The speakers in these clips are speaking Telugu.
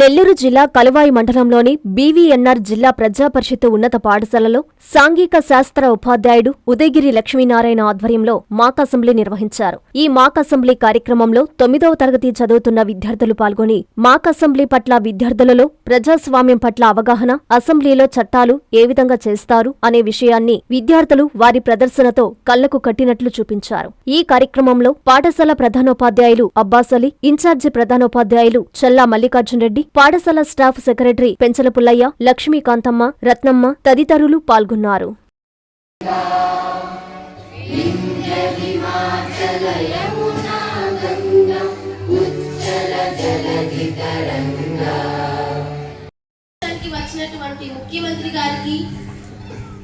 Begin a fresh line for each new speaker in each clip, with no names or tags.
నెల్లూరు జిల్లా కలువాయి మండలంలోని బీవీఎన్ఆర్ జిల్లా ప్రజా పరిషత్ ఉన్నత పాఠశాలలో సాంఘిక శాస్త్ర ఉపాధ్యాయుడు ఉదయగిరి లక్ష్మీనారాయణ ఆధ్వర్యంలో మాక్ అసెంబ్లీ నిర్వహించారు. ఈ మాక్ అసెంబ్లీ కార్యక్రమంలో తొమ్మిదవ తరగతి చదువుతున్న విద్యార్థులు పాల్గొని మాక్ అసెంబ్లీ పట్ల విద్యార్థులలో ప్రజాస్వామ్యం పట్ల అవగాహన అసెంబ్లీలో చట్టాలు ఏ విధంగా చేస్తారు అనే విషయాన్ని విద్యార్థులు వారి ప్రదర్శనతో కళ్ళకు కట్టినట్లు చూపించారు. ఈ కార్యక్రమంలో పాఠశాల ప్రధానోపాధ్యాయులు అబ్బాసలి ఇన్ఛార్జి ప్రధానోపాధ్యాయులు చల్లా మల్లికార్జునరెడ్డి రెడ్డి పాఠశాల స్టాఫ్ సెక్రటరీ పెంచల పుల్లయ్య లక్ష్మీకాంతమ్మ రత్నమ్మ తదితరులు పాల్గొన్నారు.
వచ్చినటువంటి ముఖ్యమంత్రి గారికి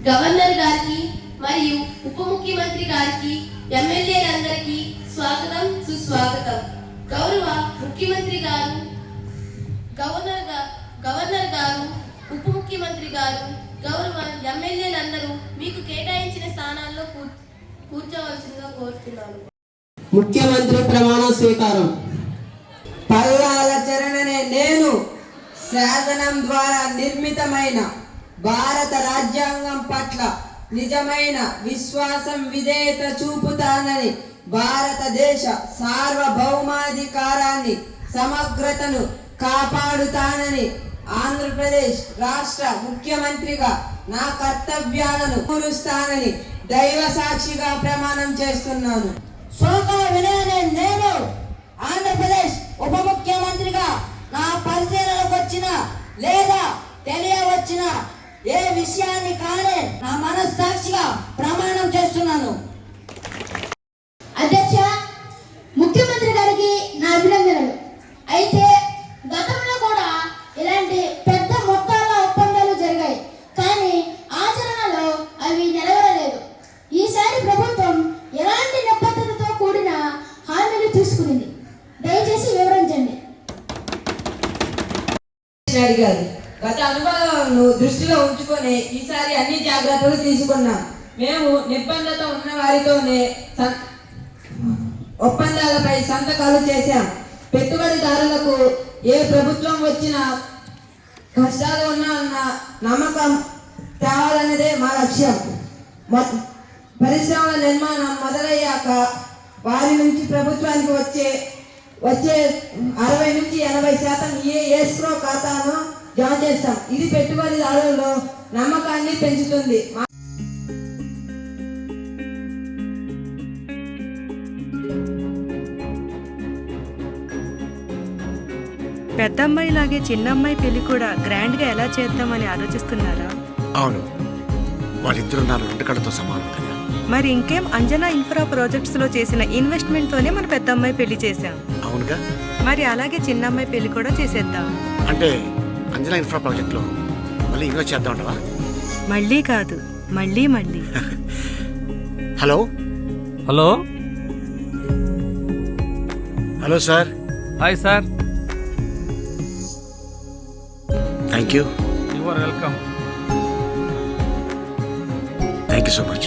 గవర్నర్ గారికి మరియు ఉప ముఖ్యమంత్రి గారికి ఎమ్మెల్యేలందరికీ స్వాగతం సుస్వాగతం. గౌరవ ముఖ్యమంత్రి గారు గవర్నర్ గవర్నర్ గారు ఉప ముఖ్యమంత్రి గారు గౌరవ ఎమ్మెల్యేలందరూ మీకు కేటాయించిన స్థానాల్లో కూర్చోవలసిందిగా కోరుతున్నాను.
ముఖ్యమంత్రి ప్రమాణ స్వీకారం.
పల్లాల చరణనే నేను శాసనం ద్వారా నిర్మితమైన భారత రాజ్యాంగం పట్ల నిజమైన విశ్వాసం విధేయత చూపుతానని భారతదేశ సార్వభౌమాధికారాన్ని సమగ్రతను కాపాడుతానని ఆంధ్రప్రదేశ్ రాష్ట్ర ముఖ్యమంత్రిగా నా కర్తవ్యాలను పూరుస్తానని దైవ సాక్షిగా ప్రమాణం చేస్తున్నాను. శోక వినయనే నేను ఆంధ్రప్రదేశ్ ఉప ముఖ్యమంత్రిగా నా పరిశీలనకు వచ్చిన లేదా తెలియవచ్చిన ఏ విషయాన్ని కానీ నా మనస్సాక్షిగా ప్రమాణం అడిగారు. గత అనుభవాలను దృష్టిలో ఉంచుకొని ఈసారి అన్ని జాగ్రత్తలు తీసుకున్నాం. మేము నిబంధత ఉన్న వారితోనే ఒప్పందాలపై సంతకాలు చేశాం. పెట్టుబడిదారులకు ఏ ప్రభుత్వం వచ్చినా కష్టాలు ఉన్నా అన్న నమ్మకం తేవాలన్నదే మా లక్ష్యం. పరిశ్రమల నిర్మాణం మొదలయ్యాక వారి నుంచి ప్రభుత్వానికి వచ్చే వచ్చే అరవై నుంచి ఎనభై శాతం ఏ ఎస్క్రో ఖాతాను జమ చేస్తాం. ఇది పెట్టుబడిదారులలో నమ్మకాన్ని పెంచుతుంది.
పెద్దమ్మాయి లాగే చిన్నమ్మాయి పెళ్ళి కూడా గ్రాండ్గా ఎలా చేద్దామని ఆలోచిస్తున్నారా?
అవును. వాళ్ళిద్దరూ నా రెండు కళ్ళతో సమానం కదా.
మరి ఇంకేం అంజనా ఇన్ఫ్రా ప్రాజెక్ట్స్లో చేసిన ఇన్వెస్ట్మెంట్ తోనే మన పెద్దమ్మాయి పెళ్ళి చేశాం.
అవునుగా?
మరి అలాగే చిన్నమ్మాయి పెళ్ళి కూడా చేసేద్దాం.
అంటే అంజనా ఇన్ఫ్రా ప్రాజెక్ట్లో మళ్ళీ ఇన్వెస్ట్ చేద్దాం అంటావా?
మళ్ళీ కాదు మళ్ళీ మళ్ళీ.
Hello?
Hello?
Hello sir.
Hi sir.
Thank you
you are welcome
thank you so much